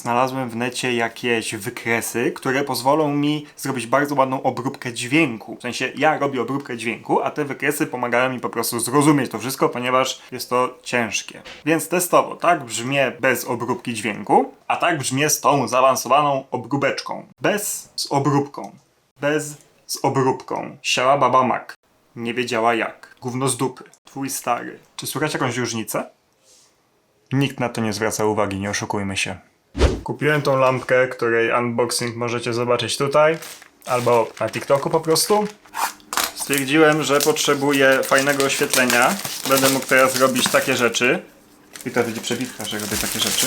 Znalazłem w necie jakieś wykresy, które pozwolą mi zrobić bardzo ładną obróbkę dźwięku. W sensie ja robię obróbkę dźwięku, a te wykresy pomagają mi po prostu zrozumieć to wszystko, ponieważ jest to ciężkie. Więc testowo, tak brzmię bez obróbki dźwięku, a tak brzmię z tą zaawansowaną obróbeczką. Bez z obróbką. Bez z obróbką. Siała baba mak. Nie wiedziała jak. Gówno z dupy. Twój stary. Czy słychać jakąś różnicę? Nikt na to nie zwraca uwagi, nie oszukujmy się. Kupiłem tą lampkę, której unboxing możecie zobaczyć tutaj, albo na TikToku po prostu. Stwierdziłem, że potrzebuję fajnego oświetlenia. Będę mógł teraz robić takie rzeczy. I to będzie przebitka, że robię takie rzeczy.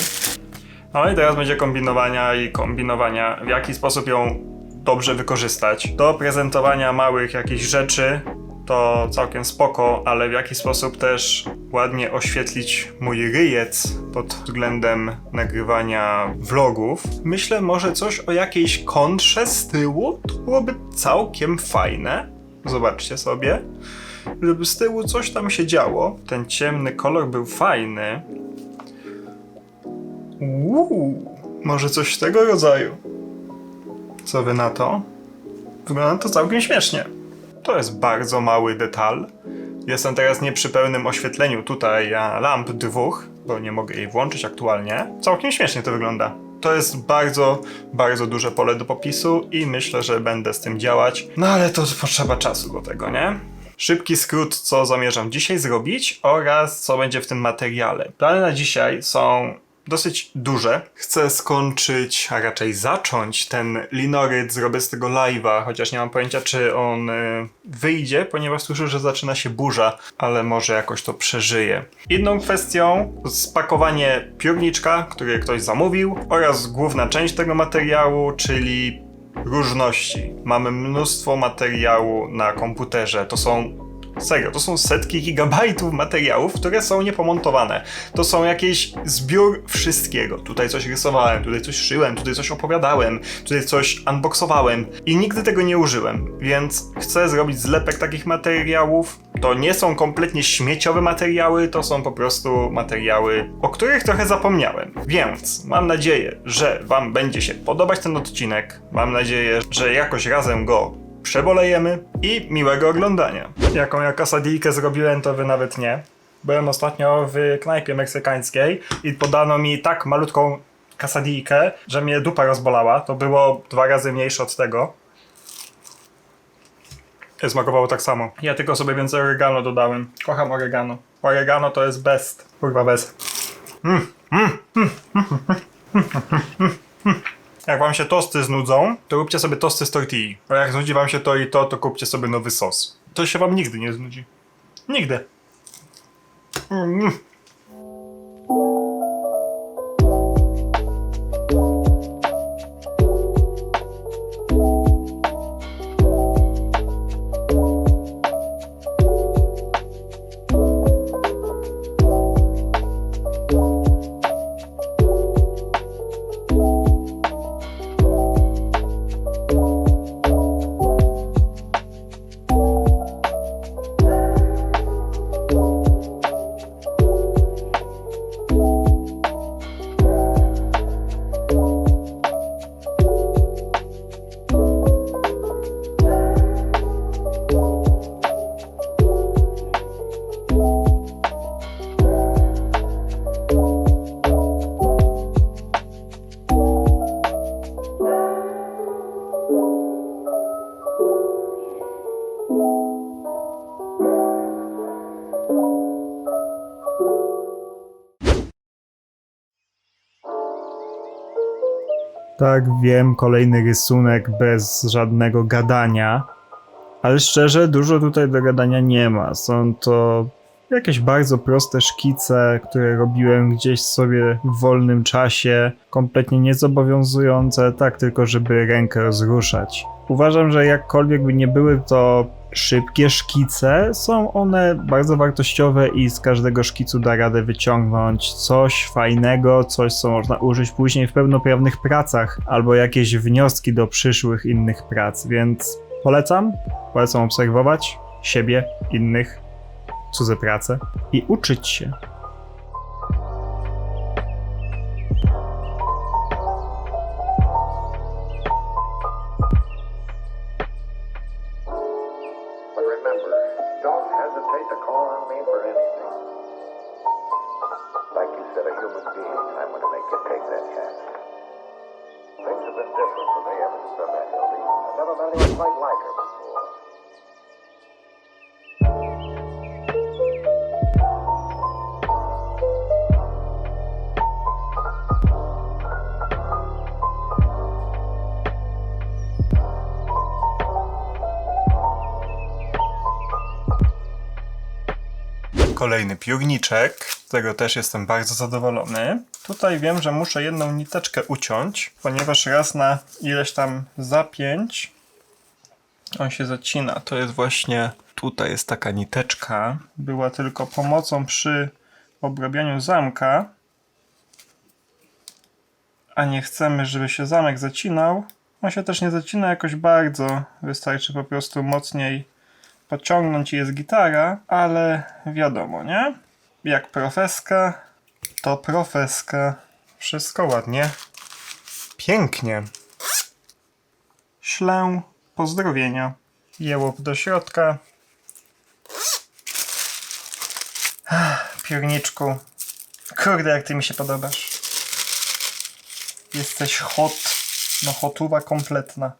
No i teraz będzie kombinowania i kombinowania, w jaki sposób ją dobrze wykorzystać. Do prezentowania małych jakichś rzeczy to całkiem spoko, ale w jaki sposób też ładnie oświetlić mój ryjec pod względem nagrywania vlogów. Myślę może coś o jakiejś kontrze z tyłu, to byłoby całkiem fajne. Zobaczcie sobie. Żeby z tyłu coś tam się działo. Ten ciemny kolor był fajny. Uuu, może coś tego rodzaju. Co wy na to? Wygląda to całkiem śmiesznie. To jest bardzo mały detal. Jestem teraz nie przy pełnym oświetleniu tutaj lamp dwóch, bo nie mogę jej włączyć aktualnie. Całkiem śmiesznie to wygląda. To jest bardzo, bardzo duże pole do popisu i myślę, że będę z tym działać. No ale to potrzeba czasu do tego, nie? Szybki skrót, co zamierzam dzisiaj zrobić oraz co będzie w tym materiale. Plany na dzisiaj są dosyć duże. Chcę skończyć, a raczej zacząć ten linoryt, zrobię z tego live'a, chociaż nie mam pojęcia, czy on y, wyjdzie, ponieważ słyszę, że zaczyna się burza, ale może jakoś to przeżyję. Inną kwestią spakowanie piórniczka, który ktoś zamówił oraz główna część tego materiału, czyli różności. Mamy mnóstwo materiału na komputerze. To są Serio, to są setki gigabajtów materiałów, które są niepomontowane. To są jakiś zbiór wszystkiego. Tutaj coś rysowałem, tutaj coś szyłem, tutaj coś opowiadałem, tutaj coś unboxowałem i nigdy tego nie użyłem. Więc chcę zrobić zlepek takich materiałów. To nie są kompletnie śmieciowe materiały, to są po prostu materiały, o których trochę zapomniałem. Więc mam nadzieję, że Wam będzie się podobać ten odcinek. Mam nadzieję, że jakoś razem go przebolejemy i miłego oglądania. Jaką ja kasadijkę zrobiłem, to wy nawet nie. Byłem ostatnio w knajpie meksykańskiej i podano mi tak malutką kasadijkę, że mnie dupa rozbolała. To było dwa razy mniejsze od tego. Smakowało tak samo. Ja tylko sobie więcej oregano dodałem. Kocham oregano. Oregano to jest best. Kurwa bez. Jak wam się tosty znudzą, to róbcie sobie tosty z tortilli. A jak znudzi wam się to i to, to kupcie sobie nowy sos. To się wam nigdy nie znudzi. Nigdy. Mm. Tak, wiem, kolejny rysunek bez żadnego gadania. Ale szczerze, dużo tutaj do gadania nie ma. Są to jakieś bardzo proste szkice, które robiłem gdzieś sobie w wolnym czasie, kompletnie niezobowiązujące, tak tylko żeby rękę rozruszać. Uważam, że jakkolwiek by nie były to szybkie szkice, są one bardzo wartościowe i z każdego szkicu da radę wyciągnąć coś fajnego, coś co można użyć później w pełnoprawnych pracach, albo jakieś wnioski do przyszłych innych prac, więc polecam, polecam obserwować siebie, innych, cudze prace i uczyć się. different from the image that building. I've never met anyone quite like her before. Kolejny piórniczek, z tego też jestem bardzo zadowolony. Tutaj wiem, że muszę jedną niteczkę uciąć, ponieważ raz na ileś tam zapięć on się zacina. To jest właśnie tutaj jest taka niteczka. Była tylko pomocą przy obrabianiu zamka. A nie chcemy, żeby się zamek zacinał. On się też nie zacina jakoś bardzo. Wystarczy po prostu mocniej pociągnąć jest gitara, ale wiadomo, nie? Jak profeska, to profeska. Wszystko ładnie. Pięknie. Ślę pozdrowienia. Jełop do środka. Ach, Piórniczku. Kurde, jak ty mi się podobasz. Jesteś hot. No hotuwa kompletna.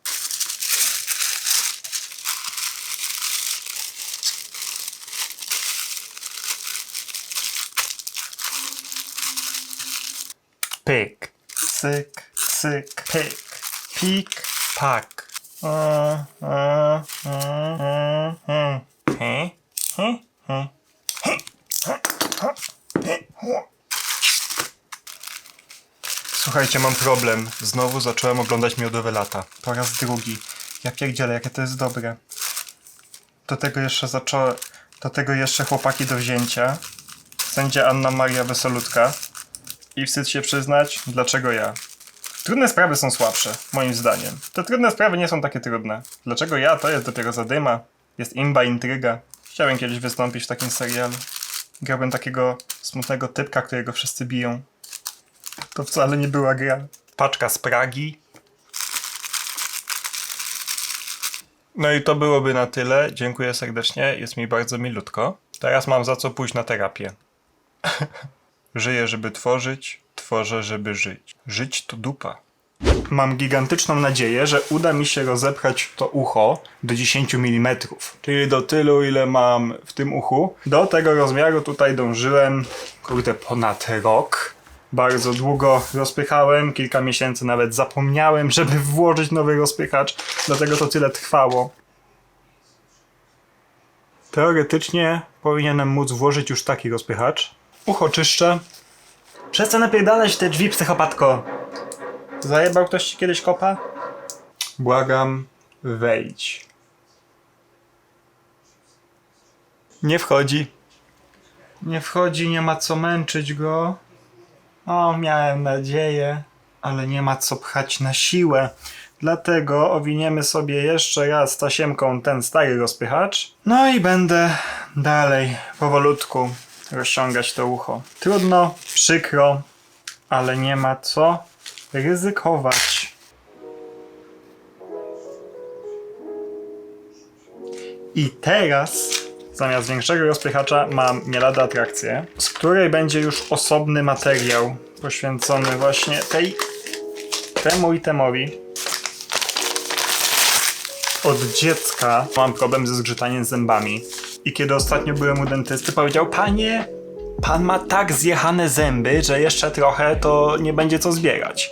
Pyk. Syk, syk, pyk. Pik, pak. Słuchajcie, mam problem. Znowu zacząłem oglądać Miodowe Lata. Po raz drugi. Ja pierdzielę, jakie to jest dobre. Do tego jeszcze zacząłem... Do tego jeszcze chłopaki do wzięcia. Sędzia Anna Maria Wesolutka. I wstyd się przyznać, dlaczego ja. Trudne sprawy są słabsze, moim zdaniem. Te trudne sprawy nie są takie trudne. Dlaczego ja? To jest dopiero zadyma. Jest imba, intryga. Chciałem kiedyś wystąpić w takim serialu. Grałbym takiego smutnego typka, którego wszyscy biją. To wcale nie była gra. Paczka z Pragi. No i to byłoby na tyle. Dziękuję serdecznie. Jest mi bardzo milutko. Teraz mam za co pójść na terapię. Żyję, żeby tworzyć, tworzę, żeby żyć. Żyć to dupa. Mam gigantyczną nadzieję, że uda mi się rozepchać to ucho do 10 mm. Czyli do tylu, ile mam w tym uchu. Do tego rozmiaru tutaj dążyłem, kurde, ponad rok. Bardzo długo rozpychałem, kilka miesięcy nawet zapomniałem, żeby włożyć nowy rozpychacz, dlatego to tyle trwało. Teoretycznie powinienem móc włożyć już taki rozpychacz. Ucho czyszczę. Przestań napierdalać te drzwi, psychopatko. Zajebał ktoś ci kiedyś kopa? Błagam, wejdź. Nie wchodzi. Nie wchodzi, nie ma co męczyć go. O, miałem nadzieję, ale nie ma co pchać na siłę. Dlatego owiniemy sobie jeszcze raz tasiemką ten stary rozpychacz. No i będę dalej, powolutku rozciągać to ucho. Trudno, przykro, ale nie ma co ryzykować. I teraz zamiast większego rozpychacza mam nie lada atrakcję, z której będzie już osobny materiał poświęcony właśnie tej temu i temowi. Od dziecka mam problem ze zgrzytaniem zębami. I kiedy ostatnio byłem u dentysty, powiedział: Panie, pan ma tak zjechane zęby, że jeszcze trochę to nie będzie co zbierać.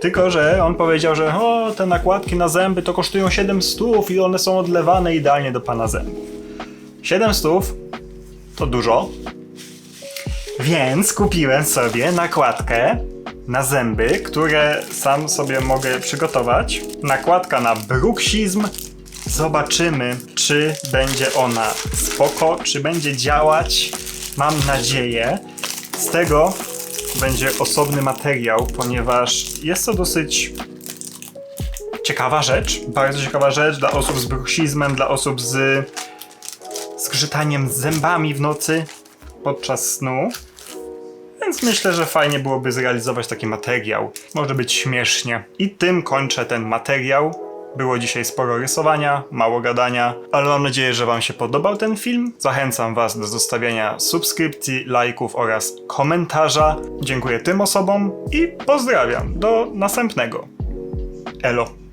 Tylko, że on powiedział, że o, te nakładki na zęby to kosztują 7 stów i one są odlewane idealnie do pana zębów. 7 stów to dużo, więc kupiłem sobie nakładkę na zęby, które sam sobie mogę przygotować. Nakładka na bruksizm. Zobaczymy, czy będzie ona spoko, czy będzie działać. Mam nadzieję. Z tego będzie osobny materiał, ponieważ jest to dosyć ciekawa rzecz. Bardzo ciekawa rzecz dla osób z bruksizmem, dla osób z zgrzytaniem zębami w nocy podczas snu. Więc myślę, że fajnie byłoby zrealizować taki materiał. Może być śmiesznie. I tym kończę ten materiał. Było dzisiaj sporo rysowania, mało gadania, ale mam nadzieję, że Wam się podobał ten film. Zachęcam Was do zostawiania subskrypcji, lajków oraz komentarza. Dziękuję tym osobom i pozdrawiam. Do następnego. Elo.